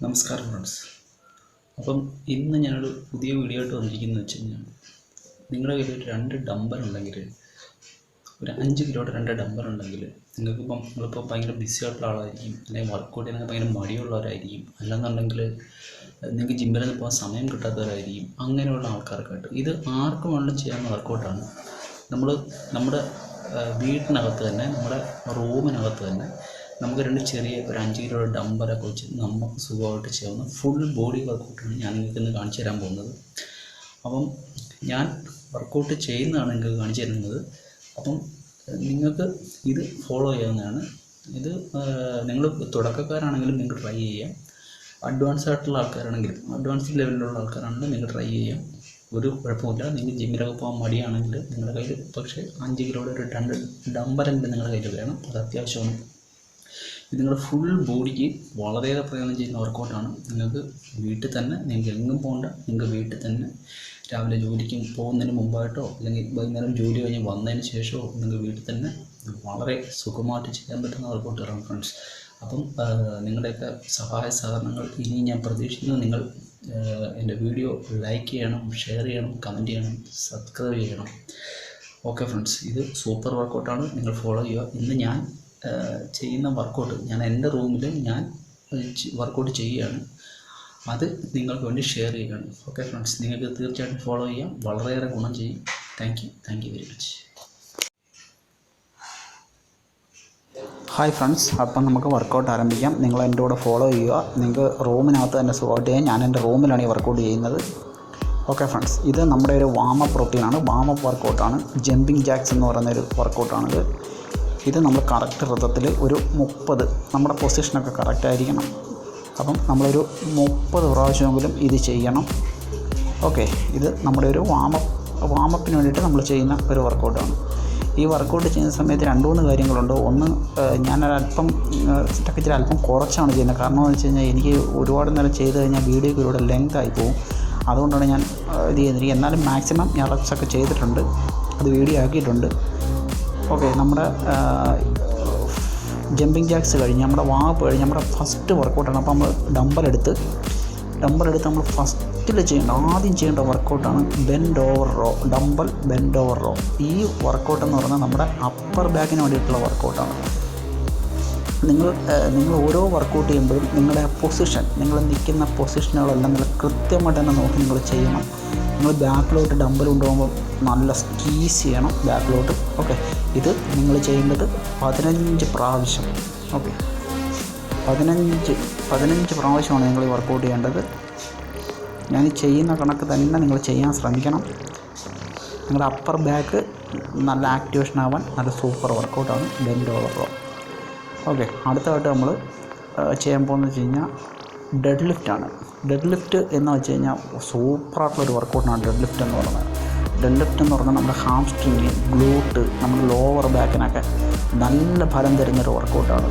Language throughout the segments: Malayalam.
നമസ്കാരം ഫ്രണ്ട്സ് അപ്പം ഇന്ന് ഞാനൊരു പുതിയ വീഡിയോ ആയിട്ട് വന്നിരിക്കുന്നത് വെച്ച് കഴിഞ്ഞാൽ നിങ്ങളുടെ കയ്യിൽ രണ്ട് ഡമ്പർ ഉണ്ടെങ്കിൽ ഒരു അഞ്ച് കിലോയുടെ രണ്ട് ഡമ്പർ ഉണ്ടെങ്കിൽ നിങ്ങൾക്കിപ്പം നിങ്ങളിപ്പോൾ ഭയങ്കര ബിസി ആയിട്ടുള്ള ആളായിരിക്കും അല്ലെങ്കിൽ വർക്കൗട്ട് ചെയ്യാനൊക്കെ ഭയങ്കര മടിയുള്ളവരായിരിക്കും അല്ലെന്നുണ്ടെങ്കിൽ നിങ്ങൾക്ക് ജിമ്മിലൊന്നും പോകാൻ സമയം കിട്ടാത്തവരായിരിക്കും അങ്ങനെയുള്ള ആൾക്കാർക്കായിട്ട്. ഇത് ആർക്കും വേണമെങ്കിലും ചെയ്യാവുന്ന വർക്കൗട്ടാണ് നമ്മൾ നമ്മുടെ വീട്ടിനകത്ത് തന്നെ നമ്മുടെ റൂമിനകത്ത് തന്നെ നമുക്ക് രണ്ട് ചെറിയ ഒരു അഞ്ച് കിലോ ഡംബറൊക്കെ വെച്ച് നമുക്ക് സുഖമായിട്ട് ചെയ്യാവുന്ന ഫുൾ ബോഡി വർക്കൗട്ടാണ് ഞാൻ നിങ്ങൾക്ക് ഇന്ന് കാണിച്ചു തരാൻ പോകുന്നത്. അപ്പം ഞാൻ വർക്കൗട്ട് ചെയ്യുന്നതാണ് നിങ്ങൾക്ക് കാണിച്ചു തരുന്നത്. അപ്പം നിങ്ങൾക്ക് ഇത് ഫോളോ ചെയ്യാവുന്നതാണ്. ഇത് നിങ്ങൾ തുടക്കക്കാരാണെങ്കിലും നിങ്ങൾക്ക് ട്രൈ ചെയ്യാം. അഡ്വാൻസ് ആയിട്ടുള്ള ആൾക്കാരാണെങ്കിലും അഡ്വാൻസ് ലെവലിലുള്ള ആൾക്കാരാണെങ്കിലും നിങ്ങൾ ട്രൈ ചെയ്യാം. ഒരു കുഴപ്പമില്ല. നിങ്ങൾ ജിമ്മിലൊക്കെ പോകാൻ മടിയാണെങ്കിൽ നിങ്ങളുടെ കയ്യിൽ പക്ഷേ അഞ്ച് കിലോയുടെ ഒരു രണ്ട് ഡമ്പറെങ്കിലും നിങ്ങളുടെ കയ്യിൽ വേണം. അത് അത്യാവശ്യമാണ്. ഇത് നിങ്ങളുടെ ഫുൾ ബോഡിക്ക് വളരെയേറെ പ്രയോജനം ചെയ്യുന്ന വർക്കൗട്ടാണ് നിങ്ങൾക്ക് വീട്ടിൽ തന്നെ നിങ്ങൾക്ക് എങ്ങും പോകണ്ട നിങ്ങൾക്ക് വീട്ടിൽ തന്നെ രാവിലെ ജോലിക്ക് പോകുന്നതിന് മുമ്പായിട്ടോ അല്ലെങ്കിൽ വൈകുന്നേരം ജോലി കഴിഞ്ഞ് വന്നതിന് ശേഷമോ നിങ്ങൾക്ക് വീട്ടിൽ തന്നെ വളരെ സുഖമായിട്ട് ചെയ്യാൻ പറ്റുന്ന വർക്കൗട്ടുകളാണ് ഫ്രണ്ട്സ് അപ്പം നിങ്ങളുടെയൊക്കെ സഹായ സഹകരണങ്ങൾ ഇനി ഞാൻ പ്രതീക്ഷിക്കുന്നു. നിങ്ങൾ എന്റെ വീഡിയോ ലൈക്ക് ചെയ്യണം ഷെയർ ചെയ്യണം കമന്റ് ചെയ്യണം സബ്സ്ക്രൈബ് ചെയ്യണം. ഓക്കെ ഫ്രണ്ട്സ് ഇത് സൂപ്പർ വർക്കൗട്ടാണ് നിങ്ങൾ ഫോളോ ചെയ്യുക. ഇന്ന് ഞാൻ ചെയ്യുന്ന വർക്കൗട്ട് ഞാൻ എന്റെ റൂമിൽ ഞാൻ വർക്കൗട്ട് ചെയ്യുകയാണ്. അത് നിങ്ങൾക്ക് വേണ്ടി ഷെയർ ചെയ്യുകയാണ്. ഓക്കെ ഫ്രണ്ട്സ് നിങ്ങൾക്ക് തീർച്ചയായിട്ടും ഫോളോ ചെയ്യാം. വളരെയേറെ ഗുണം ചെയ്യും. Thank you thank you very much hi friends അപ്പം നമുക്ക് വർക്കൗട്ട് ആരംഭിക്കാം. നിങ്ങൾ എന്റെ കൂടെ ഫോളോ ചെയ്യുക. നിങ്ങൾക്ക് റൂമിനകത്ത് തന്നെ സപ്പോർട്ട് ചെയ്യാം. ഞാൻ എന്റെ റൂമിലാണ് ഈ വർക്കൗട്ട് ചെയ്യുന്നത്. ഓക്കെ ഫ്രണ്ട്സ് ഇത് നമ്മുടെ ഒരു വാമപ്പ് റൊട്ടീനാണ് വാമപ്പ് വർക്കൗട്ടാണ് ജമ്പിങ് ജാക്സ് എന്ന് പറയുന്ന ഒരു വർക്കൗട്ടാണിത് ഇത് നമ്മൾ കറക്റ്റ് വൃത്തത്തിൽ ഒരു മുപ്പത് നമ്മുടെ പൊസിഷനൊക്കെ കറക്റ്റ് ആയിരിക്കണം. അപ്പം നമ്മളൊരു മുപ്പത് പ്രാവശ്യമെങ്കിലും ഇത് ചെയ്യണം. ഓക്കെ ഇത് നമ്മുടെ ഒരു വാമപ്പ് വാമപ്പിന് വേണ്ടിയിട്ട് നമ്മൾ ചെയ്യുന്ന ഒരു വർക്കൗട്ടാണ് ഈ വർക്കൗട്ട് ചെയ്യുന്ന സമയത്ത് രണ്ട് മൂന്ന് കാര്യങ്ങളുണ്ട്. ഒന്ന് ഞാനൊരല്പം സെറ്റൊക്കെ ഇച്ചിരി അല്പം കുറച്ചാണ് ചെയ്യുന്നത്. കാരണം എന്ന് വെച്ച് കഴിഞ്ഞാൽ എനിക്ക് ഒരുപാട് നേരം ചെയ്ത് കഴിഞ്ഞാൽ വീഡിയോയ്ക്ക് ഒരുപാട് ലെങ്ത് ആയി പോകും. അതുകൊണ്ടാണ് ഞാൻ ഇത് ചെയ്യുന്നത്. എന്നാലും മാക്സിമം ഞാൻ ഒക്കെ ചെയ്തിട്ടുണ്ട്. അത് വീഡിയോ ആക്കിയിട്ടുണ്ട്. ഓക്കെ നമ്മുടെ ജമ്പിങ് ജാക്സ് കഴിഞ്ഞ് നമ്മുടെ വാപ്പ് കഴിഞ്ഞ് നമ്മുടെ ഫസ്റ്റ് വർക്കൗട്ടാണ് അപ്പോൾ നമ്മൾ ഡമ്പലെടുത്ത് ഡമ്പലെടുത്ത് നമ്മൾ ഫസ്റ്റിൽ ചെയ്യേണ്ട ആദ്യം ചെയ്യേണ്ട വർക്കൗട്ടാണ് bend over row dumbbell bend over row ഈ വർക്കൗട്ട് എന്ന് പറഞ്ഞാൽ നമ്മുടെ അപ്പർ ബാക്കിന് വേണ്ടിയിട്ടുള്ള വർക്കൗട്ടാണ് നിങ്ങൾ നിങ്ങൾ ഓരോ വർക്കൗട്ട് ചെയ്യുമ്പോഴും നിങ്ങളുടെ പൊസിഷൻ നിങ്ങൾ നിൽക്കുന്ന പൊസിഷനുകളെല്ലാം നിങ്ങൾ കൃത്യമായിട്ട് തന്നെ നോക്കി നിങ്ങൾ ചെയ്യണം. നിങ്ങൾ ബാക്കിലോട്ട് ഡമ്പൽ കൊണ്ടുപോകുമ്പോൾ നല്ല സ്കീസ് ചെയ്യണം ബാക്കിലോട്ട്. ഓക്കെ ഇത് നിങ്ങൾ ചെയ്യേണ്ടത് പതിനഞ്ച് പ്രാവശ്യം. ഓക്കെ പതിനഞ്ച് പതിനഞ്ച് പ്രാവശ്യമാണ് നിങ്ങൾ ഈ വർക്കൗട്ട് ചെയ്യേണ്ടത്. ഞാൻ ചെയ്യുന്ന കണക്ക് തന്നെ നിങ്ങൾ ചെയ്യാൻ ശ്രമിക്കണം. നിങ്ങളുടെ അപ്പർ ബാക്ക് നല്ല ആക്ടിവേഷൻ ആവാൻ നല്ല സൂപ്പർ വർക്കൗട്ടാണ് ബെൻഡ് ഓവർ റോ ഓക്കെ അടുത്തതായിട്ട് നമ്മൾ ചെയ്യാൻ പോകുന്നത് വെച്ച് കഴിഞ്ഞാൽ ഡെഡ് ലിഫ്റ്റാണ് ഡെഡ് ലിഫ്റ്റ് എന്ന് വെച്ച് കഴിഞ്ഞാൽ സൂപ്പറായിട്ടുള്ളൊരു വർക്കൗട്ടാണ് ഡെഡ് ലിഫ്റ്റ് എന്ന് പറയുന്നത്. ഡെഡ് ലിഫ്റ്റ് എന്ന് പറഞ്ഞാൽ നമ്മുടെ ഹാംസ്ട്രിങ് ഗ്ലൂട്ട് നമ്മുടെ ലോവർ ബാക്കിനൊക്കെ നല്ല ഫലം തരുന്നൊരു വർക്കൗട്ടാണ്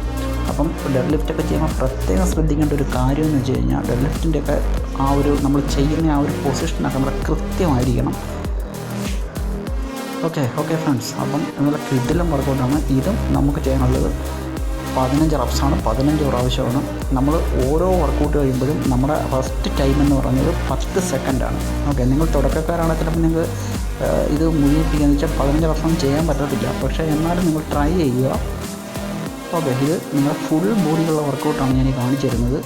അപ്പം ഡെഡ് ലിഫ്റ്റൊക്കെ ചെയ്യുമ്പോൾ പ്രത്യേകം ശ്രദ്ധിക്കേണ്ട ഒരു കാര്യം എന്ന് വെച്ച് കഴിഞ്ഞാൽ ഡെഡ് ലിഫ്റ്റിന്റെയൊക്കെ ആ ഒരു നമ്മൾ ചെയ്യുന്ന ആ ഒരു പൊസിഷനൊക്കെ നമ്മുടെ കൃത്യമായിരിക്കണം. ഓക്കെ ഓക്കെ ഫ്രണ്ട്സ് അപ്പം നല്ല കിഡിലും വർക്കൗട്ടാണ് ഇതും നമുക്ക് ചെയ്യാനുള്ളത് പതിനഞ്ച് റബ്സാണ് പതിനഞ്ച് പ്രാവശ്യമാണ്. നമ്മൾ ഓരോ വർക്കൗട്ട് കഴിയുമ്പോഴും നമ്മുടെ ഫസ്റ്റ് ടൈം എന്ന് പറയുന്നത് പത്ത് സെക്കൻഡാണ് ഓക്കെ നിങ്ങൾ തുടക്കക്കാരാണ് ചിലപ്പോൾ നിങ്ങൾ ഇത് മുഴുവിപ്പിക്കുകയെന്ന് വെച്ചാൽ പതിനഞ്ച് റബ്സം ചെയ്യാൻ പറ്റത്തില്ല. പക്ഷേ എന്നാലും നിങ്ങൾ ട്രൈ ചെയ്യുക. ഓക്കെ ഇത് നിങ്ങൾ ഫുൾ ബോഡിയിലുള്ള വർക്കൗട്ടാണ് ഞാൻ കാണിച്ചു തരുന്നത്.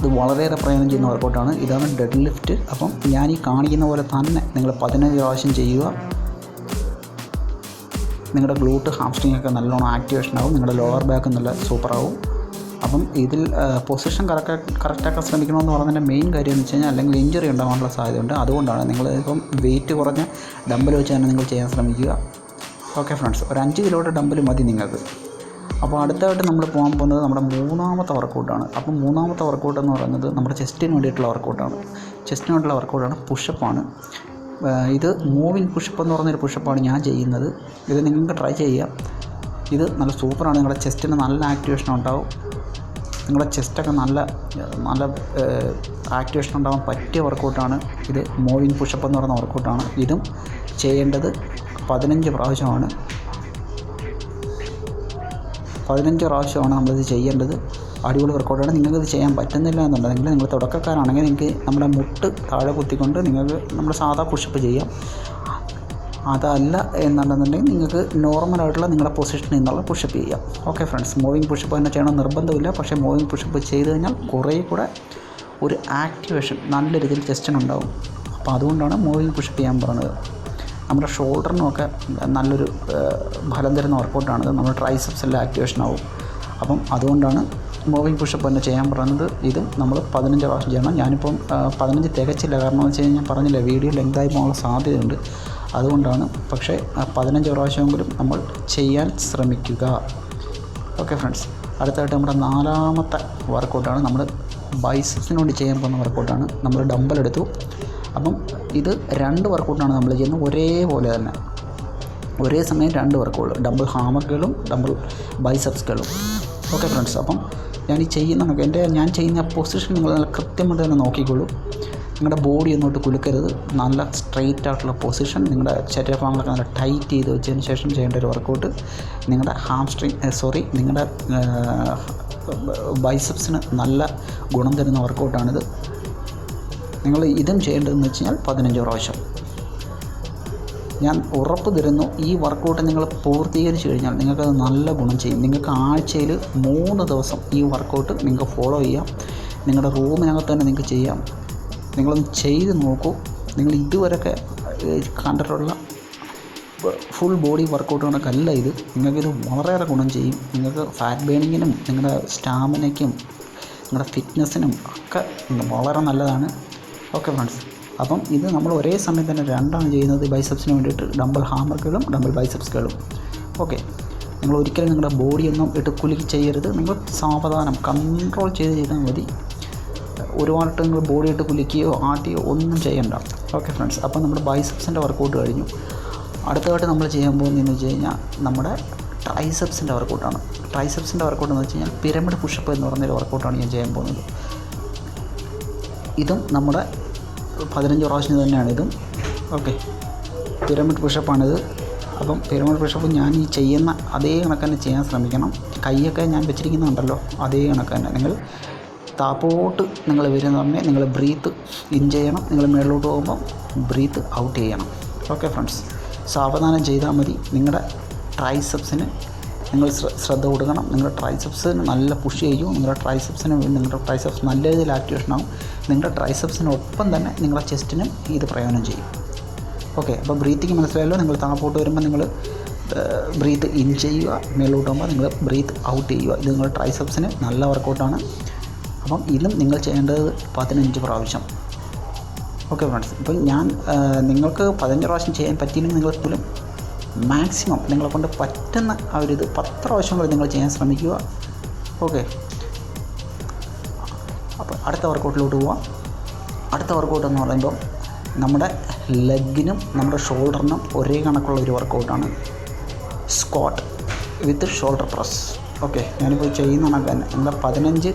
ഇത് വളരെയേറെ പ്രയോജനം ചെയ്യുന്ന വർക്കൗട്ടാണ് ഇതാണ് ഡെഡ് ലിഫ്റ്റ് അപ്പം ഞാൻ ഈ കാണിക്കുന്ന പോലെ തന്നെ നിങ്ങൾ പതിനഞ്ച് പ്രാവശ്യം ചെയ്യുക. നിങ്ങളുടെ ഗ്ലൂട്ട് ഹാംസ്ട്രിങ് ഒക്കെ നല്ലോണം ആക്ടിവേഷൻ ആവും നിങ്ങളുടെ ലോവർ ബാക്ക് നല്ല സൂപ്പറാവും അപ്പം ഇതിൽ പൊസിഷൻ കറക്റ്റ് കറക്റ്റാക്കാൻ ശ്രമിക്കണമെന്ന് പറഞ്ഞതിന്റെ മെയിൻ കാര്യം എന്ന് വെച്ച് കഴിഞ്ഞാൽ അല്ലെങ്കിൽ ഇഞ്ചറി ഉണ്ടാകാനുള്ള സാധ്യതയുണ്ട്. അതുകൊണ്ടാണ് നിങ്ങൾ ഇപ്പം വെയിറ്റ് കുറഞ്ഞ ഡമ്പൽ വെച്ച് തന്നെ നിങ്ങൾ ചെയ്യാൻ ശ്രമിക്കുക. ഓക്കെ ഫ്രണ്ട്സ് ഒരു അഞ്ച് കിലോയുടെ ഡമ്പൽ മതി നിങ്ങൾക്ക്. അപ്പോൾ അടുത്തായിട്ട് നമ്മൾ പോകാൻ പോകുന്നത് നമ്മുടെ മൂന്നാമത്തെ വർക്കൗട്ടാണ് അപ്പം മൂന്നാമത്തെ വർക്കൗട്ട് എന്ന് പറയുന്നത് നമ്മുടെ ചെസ്റ്റിന് വേണ്ടിയിട്ടുള്ള വർക്കൗട്ടാണ് ചെസ്റ്റിന് വേണ്ടിയിട്ടുള്ള വർക്കൗട്ടാണ് പുഷപ്പാണ് ഇത് മൂവിങ് പുഷപ്പ് എന്ന് പറഞ്ഞൊരു പുഷപ്പാണ് ഞാൻ ചെയ്യുന്നത്. ഇത് നിങ്ങൾക്ക് ട്രൈ ചെയ്യാം. ഇത് നല്ല സൂപ്പറാണ് നിങ്ങളുടെ ചെസ്റ്റിന് നല്ല ആക്ടിവേഷൻ ഉണ്ടാവും. നിങ്ങളുടെ ചെസ്റ്റൊക്കെ നല്ല നല്ല ആക്ടിവേഷൻ ഉണ്ടാവാൻ പറ്റിയ വർക്കൗട്ടാണ് ഇത് മൂവിങ് പുഷപ്പ് എന്ന് പറയുന്ന വർക്കൗട്ടാണ് ഇതും ചെയ്യേണ്ടത് പതിനഞ്ച് പ്രാവശ്യമാണ്. പതിനഞ്ച് പ്രാവശ്യമാണ് നമ്മളിത് ചെയ്യേണ്ടത്. അടിപൊളി വർക്കൗട്ടാണ് നിങ്ങൾക്കത് ചെയ്യാൻ പറ്റുന്നില്ല എന്നുണ്ടെങ്കിൽ നിങ്ങൾ തുടക്കക്കാരാണെങ്കിൽ നിങ്ങൾക്ക് നമ്മുടെ മുട്ട് താഴെ കുത്തിക്കൊണ്ട് നിങ്ങൾക്ക് നമ്മുടെ സാധാ പുഷപ്പ് ചെയ്യാം. അതല്ല എന്നുണ്ടെന്നുണ്ടെങ്കിൽ നിങ്ങൾക്ക് നോർമലായിട്ടുള്ള നിങ്ങളുടെ പൊസിഷനിൽ നിന്നുള്ള പുഷപ്പ് ചെയ്യാം. ഓക്കെ ഫ്രണ്ട്സ് മൂവിങ് പുഷപ്പ് തന്നെ ചെയ്യണം നിർബന്ധമില്ല. പക്ഷേ മൂവിങ് പുഷപ്പ് ചെയ്ത് കഴിഞ്ഞാൽ കുറേ കൂടെ ഒരു ആക്ടിവേഷൻ നല്ല രീതിയിൽ ചെസ്റ്റിനുണ്ടാവും അപ്പോൾ അതുകൊണ്ടാണ് മൂവിങ് പുഷപ്പ് ചെയ്യാൻ പറഞ്ഞത്. നമ്മുടെ ഷോൾഡറിനുമൊക്കെ നല്ലൊരു ഫലം തരുന്ന വർക്കൗട്ടാണിത് നമ്മുടെ ട്രൈസെപ്സിലെ ആക്ടിവേഷൻ ആവും. അപ്പം അതുകൊണ്ടാണ് മൂവിങ് പുഷപ്പ് തന്നെ ചെയ്യാൻ പറഞ്ഞത് ഇത് നമ്മൾ പതിനഞ്ച് പ്രാവശ്യം ചെയ്യണം ഞാനിപ്പം പതിനഞ്ച് തികച്ചില്ല. കാരണം എന്ന് വെച്ച് കഴിഞ്ഞാൽ പറഞ്ഞില്ല വീഡിയോ ലെങ്തായി പോകാനുള്ള സാധ്യതയുണ്ട്. അതുകൊണ്ടാണ് പക്ഷേ പതിനഞ്ച് പ്രാവശ്യമെങ്കിലും നമ്മൾ ചെയ്യാൻ ശ്രമിക്കുക. Okay friends. അടുത്തായിട്ട് നമ്മുടെ നാലാമത്തെ വർക്കൗട്ടാണ്. നമ്മൾ ബൈസപ്സിന് വേണ്ടി ചെയ്യാൻ പോകുന്ന വർക്കൗട്ടാണ്. നമ്മൾ ഡമ്പൽ എടുത്തു അപ്പം ഇത് രണ്ട് വർക്കൗട്ടാണ് നമ്മൾ ചെയ്യുന്നത്. ഒരേപോലെ തന്നെ. ഒരേ സമയം രണ്ട് വർക്കുകൾ ഡബിൾ ഹാമറുകളും ഡബിൾ ബൈസെപ്സുകളും. Okay friends. അപ്പം ഞാൻ ഈ ചെയ്യുന്ന എന്റെ ഞാൻ ചെയ്യുന്ന പൊസിഷൻ നിങ്ങൾ നല്ല കൃത്യമായിട്ട് തന്നെ നോക്കിക്കോളൂ. നിങ്ങളുടെ ബോഡി ഒന്നോട്ട് കുലുക്കരുത്. നല്ല സ്ട്രെയിറ്റ് ആയിട്ടുള്ള പൊസിഷൻ നിങ്ങളുടെ ശരീരഭാഗങ്ങളൊക്കെ നല്ല ടൈറ്റ് ചെയ്ത് വെച്ചതിന് ശേഷം ചെയ്യേണ്ട ഒരു വർക്കൗട്ട് നിങ്ങളുടെ ഹാംസ്ട്രിങ് സോറി നിങ്ങളുടെ ബൈസപ്സിന് നല്ല ഗുണം തരുന്ന വർക്കൗട്ടാണിത് നിങ്ങൾ ഇതും ചെയ്യേണ്ടതെന്ന് വെച്ച് കഴിഞ്ഞാൽ പതിനഞ്ച് പ്രാവശ്യം. ഞാൻ ഉറപ്പ് തരുന്നു ഈ വർക്കൗട്ട് നിങ്ങൾ പൂർത്തീകരിച്ച് കഴിഞ്ഞാൽ നിങ്ങൾക്കത് നല്ല ഗുണം ചെയ്യും. നിങ്ങൾക്ക് ആഴ്ചയിൽ മൂന്ന് ദിവസം ഈ വർക്കൗട്ട് നിങ്ങൾക്ക് ഫോളോ ചെയ്യാം. നിങ്ങളുടെ റൂമിനകത്ത് തന്നെ നിങ്ങൾക്ക് ചെയ്യാം. നിങ്ങളൊന്ന് ചെയ്ത് നോക്കൂ. നിങ്ങൾ ഇതുവരെയൊക്കെ കണ്ടിട്ടുള്ള ഫുൾ ബോഡി വർക്കൗട്ട് കണക്കല്ല ഇത്. നിങ്ങൾക്കിത് വളരെയേറെ ഗുണം ചെയ്യും. നിങ്ങൾക്ക് ഫാറ്റ് ബേണിങ്ങിനും നിങ്ങളുടെ സ്റ്റാമിനയ്ക്കും നിങ്ങളുടെ ഫിറ്റ്നസ്സിനും ഒക്കെ വളരെ നല്ലതാണ്. ഓക്കെ ഫ്രണ്ട്സ് അപ്പം ഇത് നമ്മൾ ഒരേ സമയം തന്നെ രണ്ടാണ് ചെയ്യുന്നത് ബൈസെപ്സിന് വേണ്ടിയിട്ട്. ഡബിൾ ഹാമറുകളും ഡബിൾ ബൈസപ്സുകളും ഓക്കെ നിങ്ങൾ ഒരിക്കലും നിങ്ങളുടെ ബോഡിയൊന്നും ഇട്ട് കുലുക്കി ചെയ്യരുത്. നിങ്ങൾ സാവധാനം കൺട്രോൾ ചെയ്ത് ചെയ്താൽ മതി. ഒരുപാട് നിങ്ങൾ ബോഡി ഇട്ട് കുലിക്കുകയോ ആട്ടിയോ ഒന്നും ചെയ്യണ്ട. ഓക്കെ ഫ്രണ്ട്സ് അപ്പോൾ നമ്മുടെ ബൈസെപ്സിന്റെ വർക്കൗട്ട് കഴിഞ്ഞു. അടുത്തതായിട്ട് നമ്മൾ ചെയ്യാൻ പോകുന്നതെന്ന് വെച്ച് കഴിഞ്ഞാൽ നമ്മുടെ ട്രൈസെപ്സിന്റെ വർക്കൗട്ടാണ് ട്രൈസെപ്സിന്റെ വർക്കൗട്ട് എന്ന് വെച്ച് കഴിഞ്ഞാൽ പിരമിഡ് പുഷപ്പ് എന്ന് പറഞ്ഞൊരു വർക്കൗട്ടാണ് ഞാൻ ചെയ്യാൻ പോകുന്നത്. ഇതും നമ്മുടെ പതിനഞ്ച് പ്രാവശ്യം തന്നെയാണ് ഇതും. ഓക്കെ. പിരമിഡ് പുഷപ്പാണിത്. അപ്പം പിരമിഡ് പുഷപ്പ് ഞാൻ ഈ ചെയ്യുന്ന അതേ കണക്ക് തന്നെ ചെയ്യാൻ ശ്രമിക്കണം. കൈയൊക്കെ ഞാൻ വെച്ചിരിക്കുന്നുണ്ടല്ലോ അതേ കണക്ക് തന്നെ. നിങ്ങൾ താപ്പോട്ട് നിങ്ങൾ വരുന്ന തന്നെ നിങ്ങൾ ബ്രീത്ത് ഇൻ ചെയ്യണം. നിങ്ങൾ മേളിലോട്ട് പോകുമ്പോൾ ബ്രീത്ത് ഔട്ട് ചെയ്യണം. Okay friends. സാവധാനം ചെയ്താൽ മതി. നിങ്ങളുടെ ട്രൈസെപ്സിന് നിങ്ങൾ ശ്ര- ശ്രദ്ധ കൊടുക്കണം. നിങ്ങളുടെ ട്രൈസെപ്സിന് നല്ല പുഷ് ചെയ്യും. നിങ്ങളുടെ ട്രൈസെപ്സിന് നിങ്ങളുടെ ട്രൈസെപ്സ് നല്ല രീതിയിൽ ആക്ടിവേഷൻ ആവും. നിങ്ങളുടെ ട്രൈസെപ്സിനൊപ്പം തന്നെ നിങ്ങളുടെ ചെസ്റ്റിനും ഇത് പ്രയോജനം ചെയ്യും. ഓക്കെ അപ്പോൾ ബ്രീത്തിങ് മനസ്സിലായല്ലോ? നിങ്ങൾ താപ്പോട്ട് വരുമ്പോൾ നിങ്ങൾ ബ്രീത്ത് ഇൻ ചെയ്യുക. മേലോട്ട് പോകുമ്പോൾ നിങ്ങൾ ബ്രീത്ത് ഔട്ട് ചെയ്യുക. ഇത് നിങ്ങളുടെ ട്രൈസെപ്സിന് നല്ല വർക്കൗട്ടാണ് അപ്പം ഇതും നിങ്ങൾ ചെയ്യേണ്ടത് പതിനഞ്ച് പ്രാവശ്യം. ഓക്കെ ഫ്രണ്ട്സ് ഇപ്പം ഞാൻ നിങ്ങൾക്ക് പതിനഞ്ച് പ്രാവശ്യം ചെയ്യാൻ പറ്റിയില്ലെങ്കിൽ നിങ്ങൾ പോലും മാക്സിമം നിങ്ങളെ കൊണ്ട് പറ്റുന്ന ആ ഒരു ഇത് പത്ത് വശം കൂടി നിങ്ങൾ ചെയ്യാൻ ശ്രമിക്കുക. ഓക്കെ. അപ്പോൾ അടുത്ത വർക്കൗട്ടിലോട്ട് പോവാം. അടുത്ത വർക്കൗട്ട് എന്ന് പറയുമ്പോൾ നമ്മുടെ ലെഗിനും നമ്മുടെ ഷോൾഡറിനും ഒരേ കണക്കുള്ള ഒരു വർക്കൗട്ടാണ്. Squat with shoulder press. Okay ഞാനിപ്പോൾ ചെയ്യുന്ന കണക്ക് തന്നെ. നമ്മുടെ പതിനഞ്ച്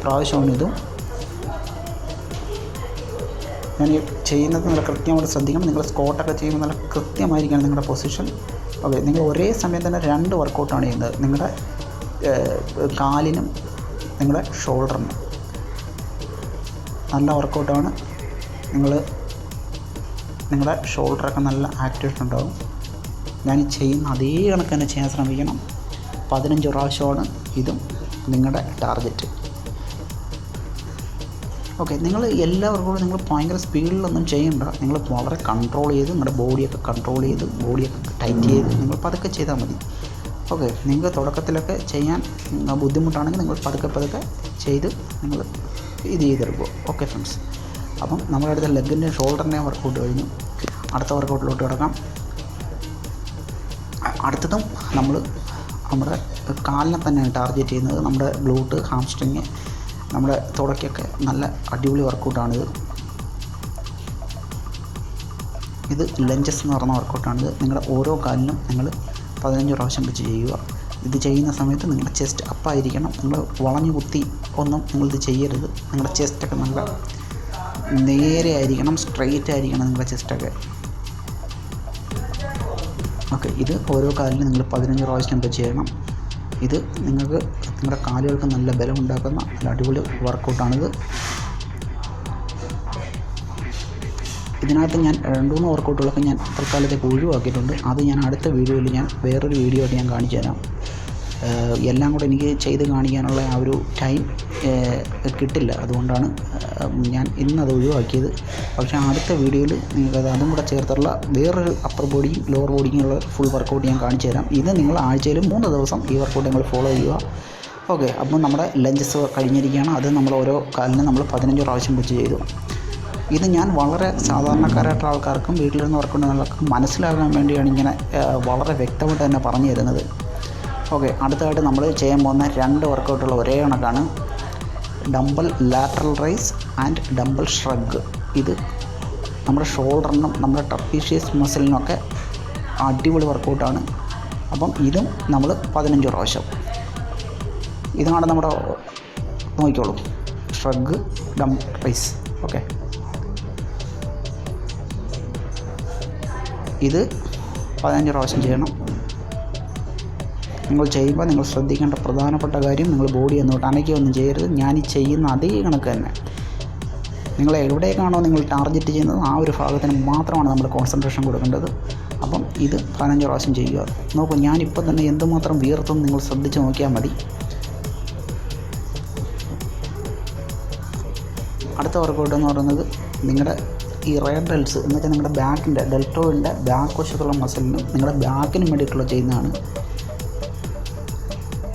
പ്രാവശ്യമാണ് ഇതും. ഞാൻ ചെയ്യുന്നത് നല്ല കൃത്യമായിട്ട് ശ്രദ്ധിക്കണം. നിങ്ങൾ സ്കോട്ടൊക്കെ ചെയ്യുമ്പോൾ നല്ല കൃത്യമായിരിക്കണം നിങ്ങളുടെ പൊസിഷൻ ഓക്കെ നിങ്ങൾ ഒരേ സമയം തന്നെ രണ്ട് വർക്കൗട്ടാണ് ചെയ്യുന്നത്. നിങ്ങളുടെ കാലിനും നിങ്ങളുടെ ഷോൾഡറിനും നല്ല വർക്കൗട്ടാണ് നിങ്ങൾ നിങ്ങളുടെ ഷോൾഡറൊക്കെ നല്ല ആക്ടിവേഷൻ ഉണ്ടാകും ഞാൻ ചെയ്യുന്ന അതേ കണക്ക് തന്നെ ചെയ്യാൻ ശ്രമിക്കണം. പതിനഞ്ച് പ്രാവശ്യമാണ് ഇതും നിങ്ങളുടെ ടാർഗറ്റ് ഓക്കെ നിങ്ങൾ എല്ലാവർക്കും നിങ്ങൾ ഭയങ്കര സ്പീഡിലൊന്നും ചെയ്യണ്ട. നിങ്ങൾ വളരെ കൺട്രോൾ ചെയ്ത് നിങ്ങളുടെ ബോഡിയൊക്കെ കൺട്രോൾ ചെയ്ത് ബോഡിയൊക്കെ ടൈറ്റ് ചെയ്ത് നിങ്ങൾ പതുക്കെ ചെയ്താൽ മതി. ഓക്കെ നിങ്ങൾക്ക് തുടക്കത്തിലൊക്കെ ചെയ്യാൻ ബുദ്ധിമുട്ടാണെങ്കിൽ നിങ്ങൾ പതുക്കെ പതുക്കെ ചെയ്ത് നിങ്ങൾ ഇത് ചെയ്തെടുക്കുക. ഓക്കെ ഫ്രണ്ട്സ് അപ്പം നമ്മുടെ അടുത്ത ലെഗിന്റെ ഷോൾഡറിന്റെ വർക്കൗട്ട് കഴിഞ്ഞു. അടുത്ത വർക്കൗട്ടിലോട്ട് കിടക്കാം. അടുത്തതും നമ്മൾ നമ്മുടെ കാലിനെ തന്നെയാണ് ടാർഗറ്റ് ചെയ്യുന്നത്. നമ്മുടെ ഗ്ലൂട്ട് ഹാംസ്ട്രിങ് നമ്മുടെ തുടക്കൊക്കെ നല്ല അടിപൊളി വർക്കൗട്ടാണിത്. ഇത് ലഞ്ചസ് എന്ന് പറഞ്ഞ വർക്കൗട്ടാണിത്. നിങ്ങളുടെ ഓരോ കാലിലും നിങ്ങൾ പതിനഞ്ച് പ്രാവശ്യം വെച്ച് ചെയ്യുക. ഇത് ചെയ്യുന്ന സമയത്ത് നിങ്ങളുടെ ചെസ്റ്റ് അപ്പായിരിക്കണം നിങ്ങൾ വളഞ്ഞു കുത്തി ഒന്നും നിങ്ങളിത് ചെയ്യരുത്. നിങ്ങളുടെ ചെസ്റ്റൊക്കെ നല്ല നേരെ ആയിരിക്കണം സ്ട്രെയിറ്റ് ആയിരിക്കണം നിങ്ങളുടെ ചെസ്റ്റൊക്കെ ഓക്കെ ഇത് ഓരോ കാലിലും നിങ്ങൾ പതിനഞ്ച് പ്രാവശ്യം വെച്ച് ചെയ്യണം. ഇത് നിങ്ങൾക്ക് നിങ്ങളുടെ കാലുകൾക്ക് നല്ല ബലമുണ്ടാക്കുന്ന നല്ല അടിപൊളി വർക്കൗട്ടാണിത്. ഇതിനകത്ത് ഞാൻ രണ്ട് മൂന്ന് വർക്കൗട്ടുകളൊക്കെ ഞാൻ തൽക്കാലത്തേക്ക് ഒഴിവാക്കിയിട്ടുണ്ട്. അത് ഞാൻ അടുത്ത വീഡിയോയിൽ ഞാൻ വേറൊരു വീഡിയോ ആയിട്ട് ഞാൻ കാണിച്ചു തരാം എല്ലാം കൂടെ എനിക്ക് ചെയ്ത് കാണിക്കാനുള്ള ആ ഒരു ടൈം കിട്ടില്ല. അതുകൊണ്ടാണ് ഞാൻ ഇന്നത് ഒഴിവാക്കിയത്. പക്ഷേ അടുത്ത വീഡിയോയിൽ നിങ്ങൾക്കത് അതും കൂടെ ചേർത്തുള്ള വേറൊരു അപ്പർ ബോഡിയും ലോവർ ബോഡിക്കുള്ള ഫുൾ വർക്കൗട്ട് ഞാൻ കാണിച്ചു തരാം. ഇത് നിങ്ങൾ ആഴ്ചയിൽ മൂന്ന് ദിവസം ഈ വർക്കൗട്ട് നിങ്ങൾ ഫോളോ ചെയ്യുക. ഓക്കെ അപ്പം നമ്മുടെ ലഞ്ചസ് കഴിഞ്ഞിരിക്കുകയാണ്. അത് നമ്മൾ ഓരോ കാലിനും നമ്മൾ പതിനഞ്ച് പ്രാവശ്യം വെച്ച് ചെയ്തു. ഇത് ഞാൻ വളരെ സാധാരണക്കാരായിട്ടുള്ള ആൾക്കാർക്കും വീട്ടിലിരുന്ന് വർക്കുണ്ടെന്നുള്ളവർക്കും മനസ്സിലാകാൻ വേണ്ടിയാണ് ഇങ്ങനെ വളരെ വ്യക്തമായിട്ട് തന്നെ പറഞ്ഞു തരുന്നത്. ഓക്കെ അടുത്തതായിട്ട് നമ്മൾ ചെയ്യാൻ പോകുന്ന രണ്ട് വർക്കൗട്ടുകൾ ഒരേ കണക്കാണ്. Dumbbell lateral raise and dumbbell shrug ഇത് നമ്മുടെ ഷോൾഡറിനും നമ്മുടെ ടർപ്പീഷ്യസ് മസിലിനൊക്കെ അടിപൊളി വർക്കൗട്ടാണ് അപ്പം ഇതും നമ്മൾ പതിനഞ്ച് പ്രാവശ്യം. ഇതാണ് നമ്മുടെ നോക്കിക്കോളൂ. ഷ്രഗ് ഡം റൈസ് ഓക്കെ ഇത് പതിനഞ്ച് പ്രാവശ്യം ചെയ്യണം. നിങ്ങൾ ചെയ്യുമ്പോൾ നിങ്ങൾ ശ്രദ്ധിക്കേണ്ട പ്രധാനപ്പെട്ട കാര്യം നിങ്ങൾ ബോഡി ഒന്നും അണയ്ക്കൊന്നും ചെയ്യരുത്. ഞാൻ ഈ ചെയ്യുന്ന അതേ കണക്ക് തന്നെ. നിങ്ങൾ എവിടേക്കാണോ നിങ്ങൾ ടാർഗറ്റ് ചെയ്യുന്നത് ആ ഒരു ഭാഗത്തിന് മാത്രമാണ് നമ്മൾ കോൺസെൻട്രേഷൻ കൊടുക്കേണ്ടത്. അപ്പം ഇത് പതിനഞ്ച് പ്രാവശ്യം ചെയ്യുക. നോക്കൂ ഞാനിപ്പോൾ തന്നെ എന്തുമാത്രം വീർത്തും നിങ്ങൾ ശ്രദ്ധിച്ച് നോക്കിയാൽ മതി. അടുത്ത വർക്കൗട്ട് എന്ന് പറയുന്നത് നിങ്ങളുടെ ഈ റയർ ഡെൽസ് എന്ന് വെച്ചാൽ നിങ്ങളുടെ ബാക്കിന്റെ ഡെൽറ്റോയിന്റെ ബാക്ക് വശത്തുള്ള മസിലിനും നിങ്ങളുടെ ബാക്കിനും വേണ്ടിയിട്ടുള്ള ചെയ്യുന്നതാണ്.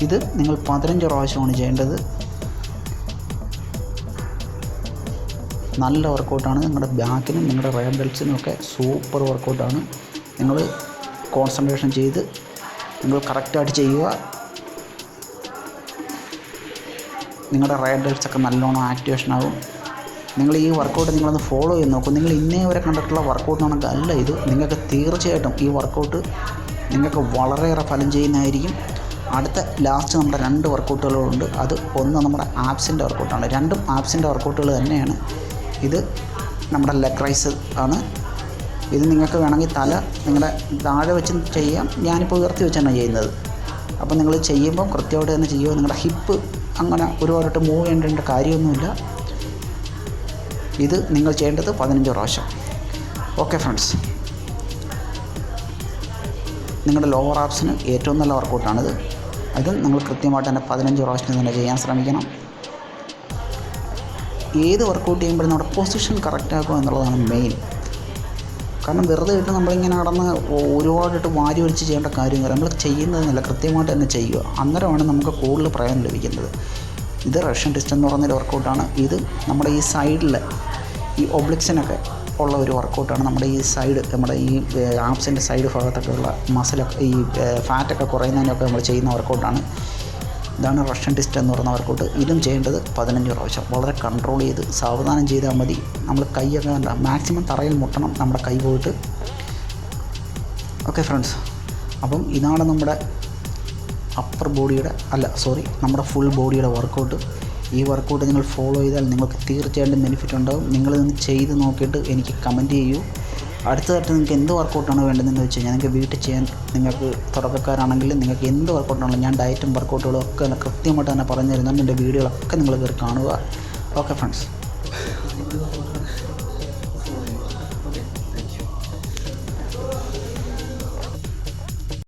ഇത് നിങ്ങൾ പതിനഞ്ച് പ്രാവശ്യമാണ് ചെയ്യേണ്ടത്. നല്ല വർക്കൗട്ടാണ്. നിങ്ങളുടെ ബാക്കിനും നിങ്ങളുടെ റയർ ബെൽറ്റ്സിനും ഒക്കെ സൂപ്പർ വർക്കൗട്ടാണ്. നിങ്ങൾ കോൺസെൻട്രേഷൻ ചെയ്ത് നിങ്ങൾ കറക്റ്റായിട്ട് ചെയ്യുക. നിങ്ങളുടെ റയർ ഡെൽസ് ഒക്കെ നല്ലോണം ആക്ടിവേഷൻ ആകും നിങ്ങൾ ഈ വർക്കൗട്ട് നിങ്ങളൊന്ന് ഫോളോ ചെയ്ത് നോക്കും. നിങ്ങൾ ഇന്നേ വരെ കണ്ടിട്ടുള്ള വർക്കൗട്ടാണെങ്കിൽ അല്ല ഇത്. നിങ്ങൾക്ക് തീർച്ചയായിട്ടും ഈ വർക്കൗട്ട് നിങ്ങൾക്ക് വളരെയേറെ ഫലം ചെയ്യുന്നതായിരിക്കും. അടുത്ത ലാസ്റ്റ് നമ്മുടെ രണ്ട് വർക്കൗട്ടുകളുണ്ട് അത് ഒന്ന് നമ്മുടെ ആപ്സിന്റെ വർക്കൗട്ടാണ് രണ്ടും ആപ്സിന്റെ വർക്കൗട്ടുകൾ തന്നെയാണ്. ഇത് നമ്മുടെ ലെഗ് റൈസ് ആണ്. ഇത് നിങ്ങൾക്ക് വേണമെങ്കിൽ തല നിങ്ങളുടെ താഴെ വെച്ച് ചെയ്യാം. ഞാനിപ്പോൾ ഉയർത്തി വെച്ചാണ് ചെയ്യുന്നത്. അപ്പോൾ നിങ്ങൾ ചെയ്യുമ്പം കൃത്യമായിട്ട് തന്നെ ചെയ്യുമോ നിങ്ങളുടെ ഹിപ്പ് അങ്ങനെ ഒരുപാടായിട്ട് മൂവ് ചെയ്യേണ്ട കാര്യമൊന്നുമില്ല. ഇത് നിങ്ങൾ ചെയ്യേണ്ടത് പതിനഞ്ച് പ്രാവശ്യം. ഓക്കെ ഫ്രണ്ട്സ് നിങ്ങളുടെ ലോവർ ആപ്സിന് ഏറ്റവും നല്ല വർക്കൗട്ടാണിത് അത് നിങ്ങൾ കൃത്യമായിട്ട് തന്നെ പതിനഞ്ച് പ്രാവശ്യം തന്നെ ചെയ്യാൻ ശ്രമിക്കണം. ഏത് വർക്കൗട്ട് ചെയ്യുമ്പോഴും നമ്മുടെ പൊസിഷൻ കറക്റ്റ് ആക്കുക എന്നുള്ളതാണ് മെയിൻ കാരണം വെറുതെ ഇട്ട് നമ്മളിങ്ങനെ നടന്ന് ഒരുപാടിട്ട് വാരി വലിച്ച് ചെയ്യേണ്ട കാര്യമില്ല. നമ്മൾ ചെയ്യുന്നതെന്നല്ല കൃത്യമായിട്ട് തന്നെ ചെയ്യുക. അന്നേരമാണ് നമുക്ക് കൂടുതൽ പ്രയോജനം ലഭിക്കുന്നത്. ഇത് റഷ്യൻ ടിസ്റ്റ് എന്ന് പറഞ്ഞൊരു വർക്കൗട്ടാണ് ഇത് നമ്മുടെ ഈ സൈഡിൽ ഈ ഒബ്ലിക്സിനൊക്കെ ഉള്ള ഒരു വർക്കൗട്ടാണ് നമ്മുടെ ഈ സൈഡ് നമ്മുടെ ഈ ആപ്സിന്റെ സൈഡ് ഭാഗത്തൊക്കെ ഉള്ള മസിലൊക്കെ ഈ ഫാറ്റൊക്കെ കുറയുന്നതിനൊക്കെ നമ്മൾ ചെയ്യുന്ന വർക്കൗട്ടാണ്. ഇതാണ് റഷ്യൻ ടിസ്റ്റ് എന്ന് പറയുന്ന വർക്കൗട്ട്. ഇതും ചെയ്യേണ്ടത് പതിനഞ്ച് പ്രാവശ്യം. വളരെ കൺട്രോൾ ചെയ്ത് സാവധാനം ചെയ്താൽ മതി. നമ്മൾ കൈയൊക്കെ വേണ്ട മാക്സിമം തറയിൽ മുട്ടണം നമ്മുടെ കൈ പോയിട്ട്. ഓക്കെ ഫ്രണ്ട്സ് അപ്പം ഇതാണ് നമ്മുടെ അപ്പർ ബോഡിയുടെ അല്ല സോറി നമ്മുടെ ഫുൾ ബോഡിയുടെ വർക്കൗട്ട് ഈ വർക്കൗട്ട് നിങ്ങൾ ഫോളോ ചെയ്താൽ നിങ്ങൾക്ക് തീർച്ചയായിട്ടും ബെനിഫിറ്റ് ഉണ്ടാകും നിങ്ങളിതൊന്ന് ചെയ്ത് നോക്കിയിട്ട് എനിക്ക് കമന്റ് ചെയ്യൂ. അടുത്തതായിട്ട് നിങ്ങൾക്ക് എന്ത് വർക്കൗട്ടാണ് വേണ്ടതെന്ന് വെച്ച് കഴിഞ്ഞാൽ നിങ്ങൾക്ക് വീട്ടിൽ ചെയ്യാൻ നിങ്ങൾക്ക് തുടക്കക്കാരാണെങ്കിൽ നിങ്ങൾക്ക് എന്ത് വർക്കൗട്ടാണല്ലോ ഞാൻ ഡയറ്റും വർക്കൗട്ടുകളും ഒക്കെ കൃത്യമായിട്ട് തന്നെ പറഞ്ഞു തരുന്നുണ്ട് എന്റെ വീഡിയോകളൊക്കെ നിങ്ങൾ കയറി കാണുക. Okay friends